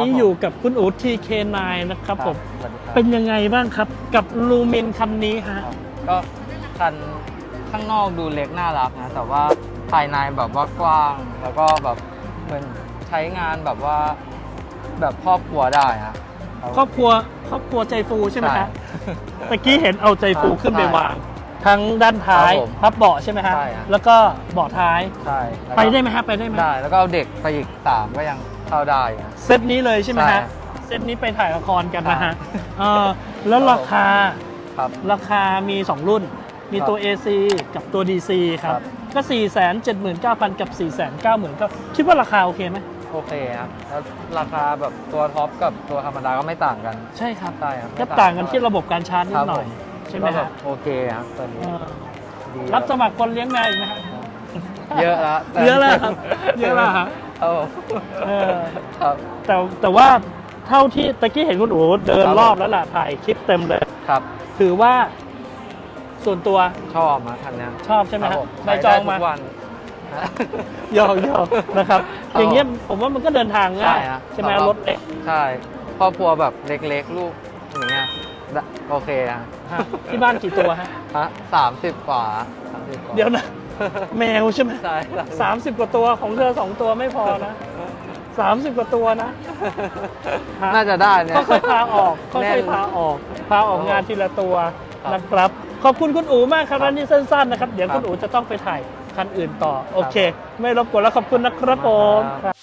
นี่อยู่กับคุณอู๊ด TK9 นะครับผมสวัสดีครับเป็นยังไงบ้างครับ กับลูมินคันนี้ฮะครับก็คันข้างนอกดูเล็กน่ารักนะ แต่ว่าภายในแบบว่ากว้าง แล้วก็แบบเหมือนใช้งานแบบว่าแบบครอบครัวได้ฮะครอบครัวครอบครัวใจฟูใช่ไหมใช่ฮะตะกี้เห็นเอาใจฟูขึ้นไปใช่วาง ทั้งด้านท้ายครับผมพับเบาะใช่ไหมฮะใช่ฮะแล้วก็เบาะท้ายใช่แล้วก็ไปได้ไหมฮะไปได้ไหมได้แล้วก็เอาเด็กไปอีกสามก็ยัง เข้าได้นะ เซตนี้เลยใช่ไหมใช่ฮะ เซตนี้ไปถ่ายละครกันนะฮะใช่เออแล้วราคา ครับ ราคามี 2 รุ่น มีครับตัว AC กับตัว DC ครับ ครับ ก็ 4 7 9 0 0 0 กับ 4 9 9 0 0 0ก็คิดว่าราคาโอเคไหม โอเคครับแล้วราคาแบบตัวท็อปกับตัวธรรมดาก็ไม่ต่างกัน ใช่ครับ ใช่ครับก็ต่างกันที่ระบบการชาร์จนิคดรับหน่อยผใช่ไหมก็แบฮะบโอเคครับตัวนี้เออดีรับสมัครคนเลี้ยงแมวอีกไหมฮะ เยอะแล้วเยอะแล้วครับเยอะแล้วฮะ เออเออ ครับ แต่แต่ว่าเท่าที่ตะกี้เห็นคุณอู๋เดินครับ รอบแล้วล่ะถ่ายคลิปเต็มเลย ครับถือว่าส่วนตัวชอบนะคันเนี้ยชอบใช่ไหมครัฮะบผมใบจองมาใช้ได้ทุกวันนะยอกยอกนะครับ ครับอย่างเงี้ยผมว่ามันก็เดินทางง่ายใช่ฮะใช่ไหมสำหรับ รถเล็ก ใช่ครอบครัวแบบเล็กๆ ลูกอย่างเงี้ยได้โอเคอะฮะที่บ้านกี่ตัวฮะ ฮะสามสิบกว่าสามสิบกว่า เดี๋ยวนะ แมวใช่ไหมใช่สามสิบกว่าตัวของเธอสองตัวไม่พอนะสามสิบกว่าตัวนะฮะน่าจะได้เนี่ยค่อยๆพาออกค่แน่อยนๆพาออก พาออกงานทีละตัวครับนะครับ ขอบคุณคุณอู๋มากครับครับร้านนี้สั้นๆนะครับ เดี๋ยวครับคุณอู๋จะต้องไปถ่ายคันอื่นต่อ โอเค ไม่รบกวนแล้วขอบคุณนะครับผมครับ